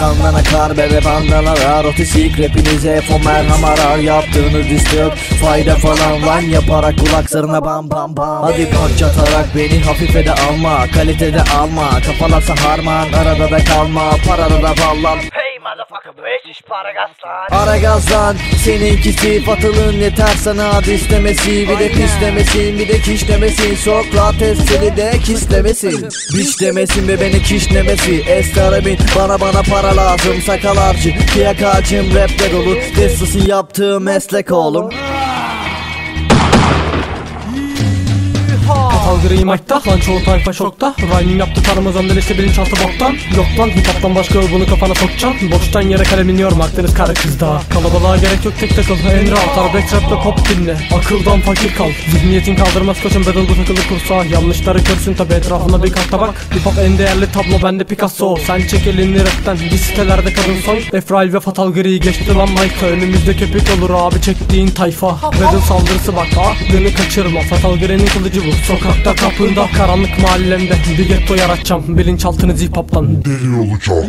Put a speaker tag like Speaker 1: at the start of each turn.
Speaker 1: Kandan akar bebe bandanalar Otisik rapinize fon merham arar Yaptığınız disturb fayda falan Lan yaparak kulak zarına bam bam bam. Hadi parçatarak beni hafife de alma Kalitede alma. Kafalarsa harman Arada da kalma Parada da ballan.
Speaker 2: Hey motherfucker bu iş para gaz lan
Speaker 1: Seninkisi fatılın yeter sana. Dislemesi Bir de pislemesin bir de kişlemesin Sokrates seni de kislemesin. Bişlemesin ve beni kişlemesi Estarabin bana bana para lazım. Sakal harcı fiyakacım rapte dolu. Desus'un yaptığı meslek oğlum
Speaker 3: gri mike'da lan çoğu tayfa şokta Rhyming yaptı tanımazan işte bilinçaltı boktan Yok lan hip başka bunu kafana sokacaksın Boştan yere kalemin yorma Akdeniz kara kızda Kalabalığa gerek yok tek takıl En rahat arabesk rap ve pop dinle Akıldan fakir kal. Zihniyetin kaldırmaz koşun bedel bu takılı kursa. Yanlışları körsün tabi etrafına bir kat tabak Hip hop en değerli tablo bende Picasso. Sen çek elini rapten sitelerde kadın soy Efrail ve Fatal Gri geçti lan Mike'a Önümüzde köpek olur abi çektiğin tayfa. Bedel saldırısı bak aklını kaçırma. Fatal Gri'nin kılıcı bu Sokakta kapında Karanlık mahallemde bir getto yaratacağım. Bilinçaltını zip hop'tan.
Speaker 4: Deli olacağım